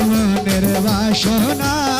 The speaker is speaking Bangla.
আমার